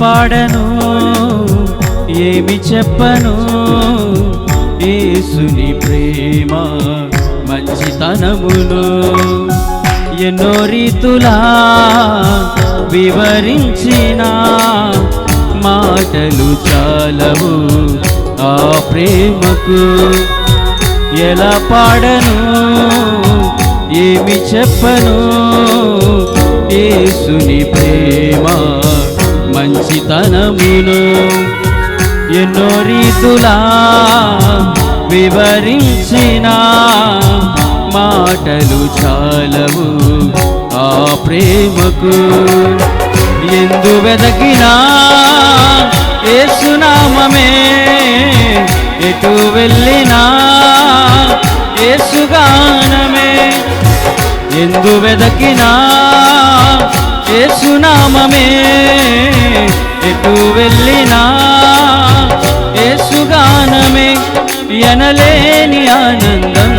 పాడను ఏమి చెప్పను? ఏసుని ప్రేమ మంచితనమును ఎన్నో రీతులా వివరించిన మాటలు చాలవు ఆ ప్రేమకు. ఎలా పాడను ఏమి చెప్పను? ఏసుని ప్రేమ మంచితనమును ఎన్నో రీతులా వివరించిన మాటలు చాలవు ఆ ప్రేమకు. ఎందు వెదకినా ఏసునామమే ఎటు వెళ్ళినా ఏసుగానమే. ఎందు వెదకినా ఏసునామమే ఎటు వెళ్ళినా ఏసుగానమే ఎనలేని ఆనందం.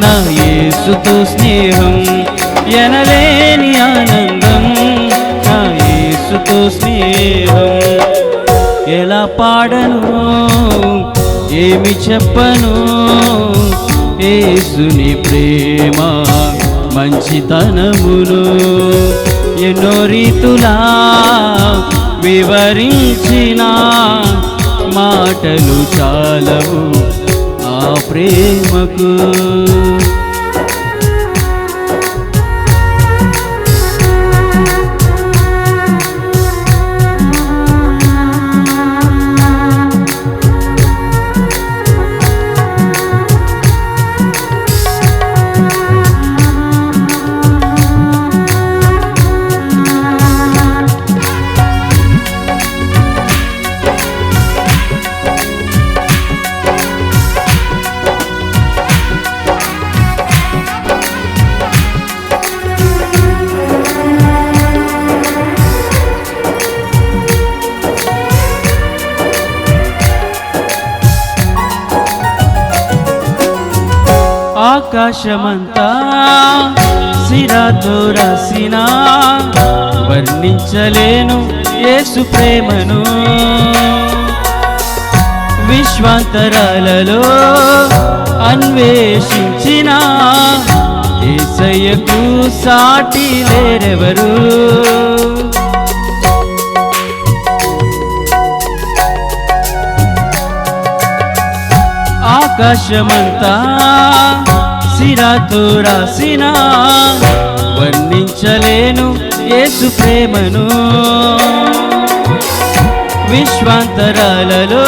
నా యేసుతో స్నేహం ఎనలేని ఆనందం. నా యేసుతో స్నేహం ఎలా పాడను? ఏమి చెప్పను? ఏసుని ప్రేమ మంచితనమును ఎన్నో రీతులా వివరించిన మాటలు చాలవు ఆ ప్రేమకు. ఆకాశమంతా సిరాతో రాసినా వర్ణించలేను యేసు ప్రేమను. విశ్వాంతరాలలో అన్వేషించిన ఏసయ్యకు సాటి లేరెవరు? ఆకాశమంతా సిరాతో రాసిన వర్ణించలేను యేసు ప్రేమను. విశ్వాంతరాలలో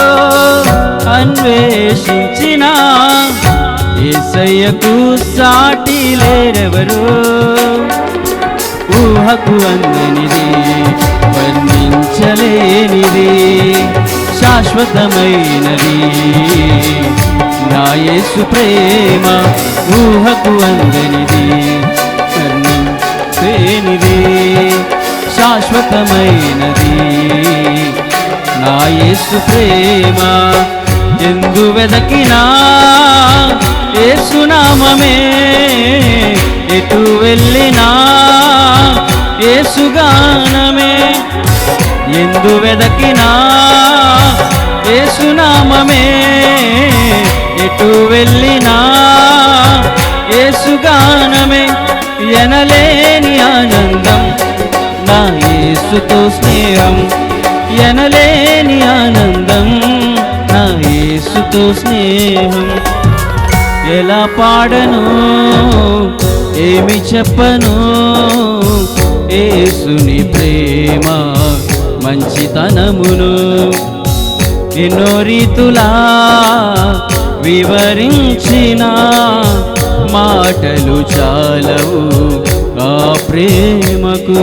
అన్వేషించిన ఏసయ్యకు సాటి లేరెవరు? ఊహకు అందనిది వర్ణించలేనిది శాశ్వతమైనది. యేసు ప్రేమ ఊహకు అందనిది వర్ణించేనిది శాశ్వతమైనది. నా యేసు ప్రేమ ఎందు వెదకినా ఏసునామమే ఎటు వెళ్ళినా ఏసుగానమే ఎందు వెదకినా ఏసునామమే ఎటు వెళ్ళినా ఏసుగానమే ఎనలేని ఆనందం. నా ఏసుతో స్నేహం ఎనలేని ఆనందం. నా ఏసుతో స్నేహం ఎలా పాడను? ఏమి చెప్పను? ఏసుని ప్రేమ మంచితనమును ఎన్నో రీతులా వివరించిన మాటలు చాలవు ఆ ప్రేమకు.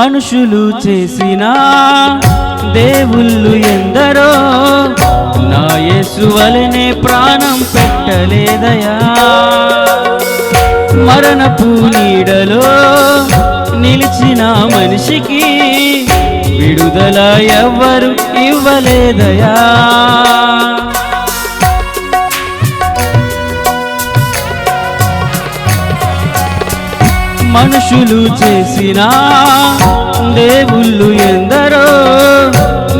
మనుషులు చేసిన దేవుళ్ళు ఎందరో నా యేసు వలనే ప్రాణం పెట్టలేదయా? మరణపు నీడలో నిలిచిన మనిషికి విడుదల ఎవ్వరు ఇవ్వలేదయా? మనుషులు చేసిన దేవుళ్ళు ఎందరో?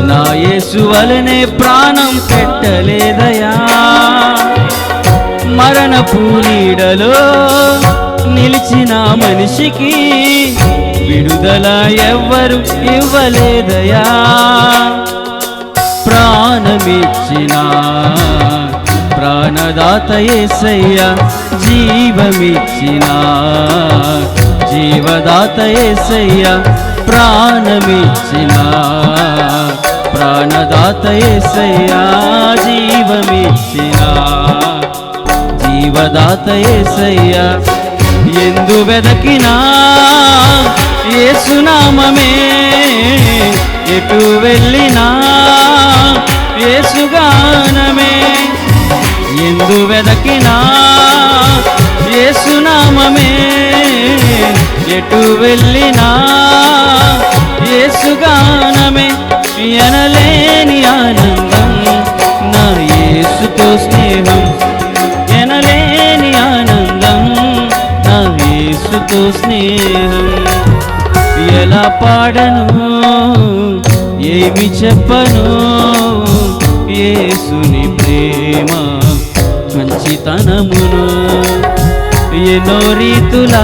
నా యేసు వలనే ప్రాణం పెట్టలేదయా? మరణపు నీడలో నిలిచిన మనిషికి విడుదల ఎవ్వరు ఇవ్వలేదయా? ప్రాణమిచ్చిన ప్రాణదాత ఏసయ్య జీవమిచ్చినా జీవదాత ఏసయ్య ప్రాణమిచ్చిన. ప్రాణదాత ఏసయ్య జీవమిచ్చిన. జీవదాత ఏసయ్య ఎందు వెదకినా ఏసునామమే ఎటు వెళ్ళినా ఏసుగానమే. ఎందు వెదకినా ఎటు వెళ్ళినా ఏసుగానమే ఎనలేని ఆనందం. నా ఏసుతో స్నేహం ఎనలేని ఆనందం. నా ఏసుతో స్నేహం ఎలా పాడను? ఏమి చెప్పను? ఏసుని ప్రేమ మంచితనమును ఎన్నో రీతులా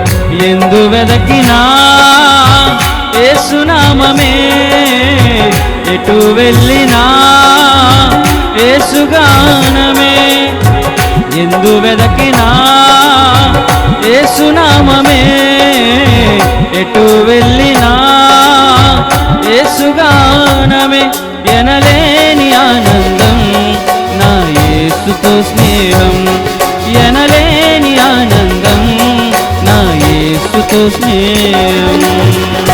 ఎందు వెదకినా ఏసునామమే ఎటు వెళ్ళినా ఏసుగానమే. ఎందు వెదకినా ఏసునామమే ఎటు వెళ్ళినా ఏసుగానమే. ఎనలేని ఆనందం నా ఏసుతో స్నేహం ఎనలే স্নেহ